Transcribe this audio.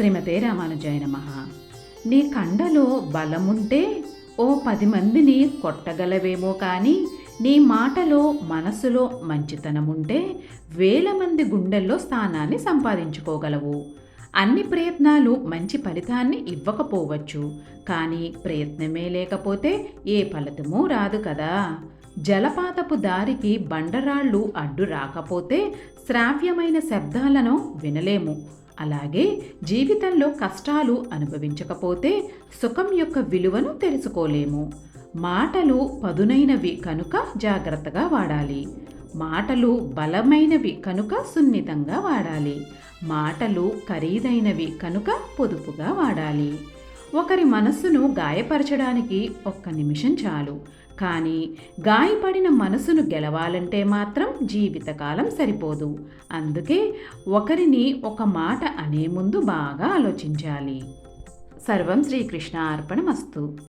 శ్రీమతే రామానుజాయ నమ నీ కండలో బలముంటే ఓ పది మందిని కొట్టగలవేమో కానీ నీ మాటలో మనసులో మంచితనముంటే వేల మంది గుండెల్లో స్థానాన్ని సంపాదించుకోగలవు. అన్ని ప్రయత్నాలు మంచి ఫలితాన్ని ఇవ్వకపోవచ్చు. కానీ ప్రయత్నమే లేకపోతే ఏ ఫలితమూ రాదు కదా. జలపాతపు దారికి బండరాళ్ళు అడ్డు రాకపోతే శ్రావ్యమైన శబ్దాలను వినలేము. అలాగే జీవితంలో కష్టాలు అనుభవించకపోతే సుఖం యొక్క విలువను తెలుసుకోలేము. మాటలు పదునైనవి కనుక జాగ్రత్తగా వాడాలి. మాటలు బలమైనవి కనుక సున్నితంగా వాడాలి. మాటలు ఖరీదైనవి కనుక పొదుపుగా వాడాలి. ఒకరి మనస్సును గాయపరచడానికి ఒక్క నిమిషం చాలు. కానీ గాయపడిన మనసును గెలవాలంటే మాత్రం జీవితకాలం సరిపోదు. అందుకే ఒకరిని ఒక మాట అనే ముందు బాగా ఆలోచించాలి. సర్వం శ్రీకృష్ణ అర్పణమస్తు